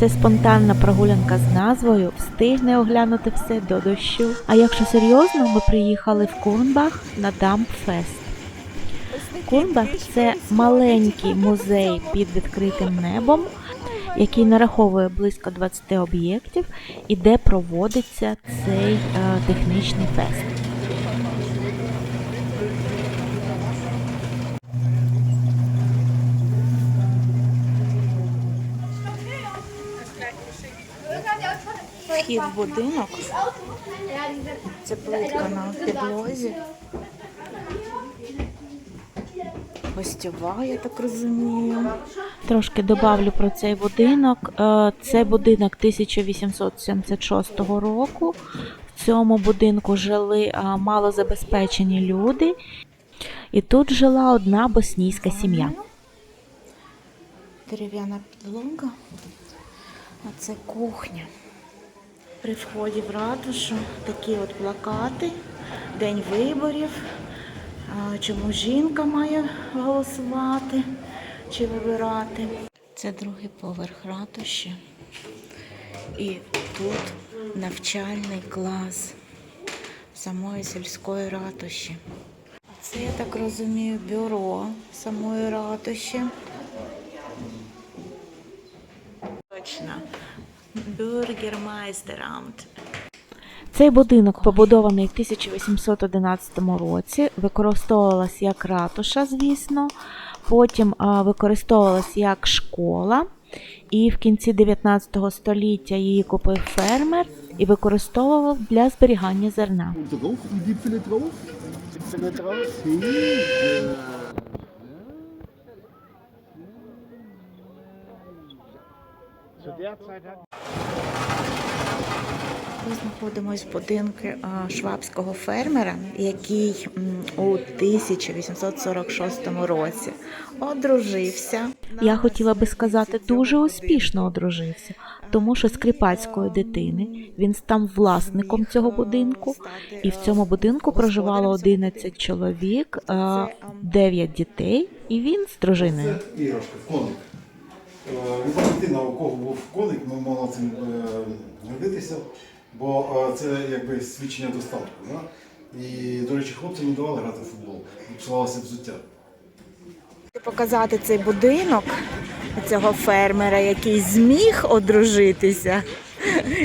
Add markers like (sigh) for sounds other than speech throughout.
Це спонтанна прогулянка з назвою Встигне оглянути все до дощу. А якщо серйозно, ми приїхали в Курнбах на Дампфест. Курнбах це маленький музей під відкритим небом, який нараховує близько 20 об'єктів і де проводиться цей е, технічний фест. Вхід в будинок. Це плитка на підлозі. Гостьова, я так розумію. Трошки добавлю про цей будинок. Е, Це будинок 1876 року. В цьому будинку жили е, малозабезпечені люди, і тут жила одна боснійська сім'я. Дерев'яна підлога, а це кухня. При вході в ратушу такі от плакати, день виборів, чому жінка має голосувати чи вибирати. Це другий поверх ратуші. І тут навчальний клас самої сільської ратуші. Це, я так розумію, бюро самої ратуші. Точно. Бюргермайстерамт. Цей будинок побудований в 1811 році, використовувалась як ратуша, звісно, потім використовувалась як школа, і в кінці 19 століття її купив фермер і використовував для зберігання зерна. Zu der Zeit hat Ми знаходимося в будинку швабського фермера, який у 1846 році одружився. Я хотіла би сказати, дуже успішно одружився, тому що з кріпацької дитини він став власником цього будинку, і в цьому будинку проживало 11 чоловік, 9 дітей, і він з дружиною. Це коник. Дитина, у кого був коник, ми могла цим е, гордитися, бо е, це якби свідчення достатку. Да? І, до речі, хлопцям не давали грати в футбол, псувалося взуття. Показати цей будинок цього фермера, який зміг одружитися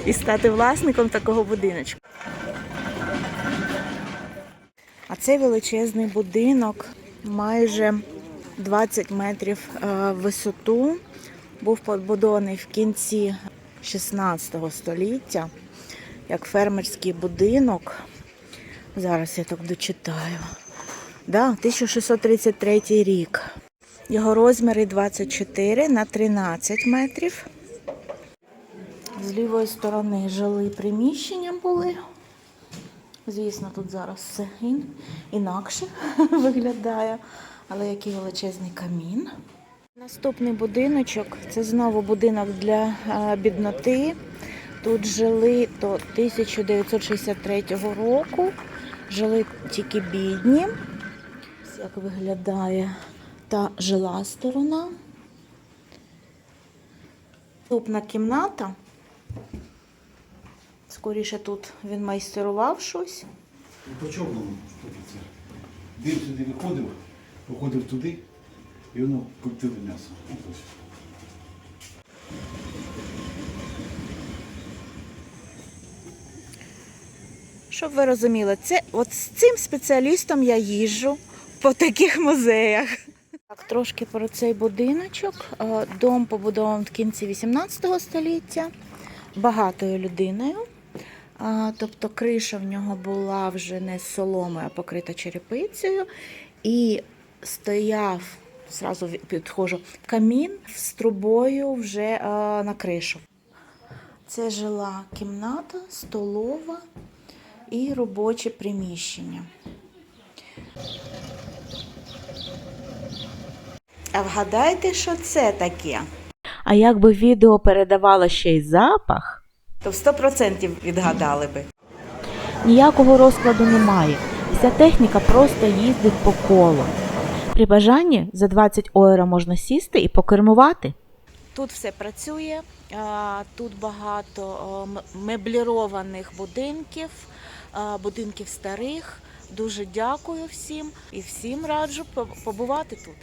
і стати власником такого будиночку. А цей величезний будинок, майже 20 метрів е, висоту, був побудований в кінці 16 століття як фермерський будинок. Зараз я так дочитаю. Да, 1633 рік. Його розміри 24 на 13 метрів. З лівої сторони жилі приміщення були. Звісно, тут зараз все ін- інакше (laughs) виглядає, але який величезний камін. Наступний будиночок це знову будинок для е, бідноти. Тут жили до 1963 року. Жили тільки бідні. Як виглядає та жила сторона. Наступна кімната. Скоріше тут він майстерував щось. По чорному. Він сюди виходив, виходив туди, і воно коптило м'ясо. Щоб ви розуміли, це от з цим спеціалістом я їжджу по таких музеях. Так, трошки про цей будиночок. Е, Дом побудований в кінці 18 століття багатою людиною. Тобто криша в нього була вже не з соломи, а покрита черепицею. І стояв, зразу підходжу, камін з трубою вже е, на кришу. Це жила кімната, столова і робоче приміщення. А вгадайте, що це таке? А якби відео передавало ще й запах, то в 100% відгадали би. Ніякого розкладу немає. Вся техніка просто їздить по колу. При бажанні за 20 ойра можна сісти і покермувати. Тут все працює, тут багато меблірованих будинків, будинків старих. Дуже дякую всім і всім раджу побувати тут.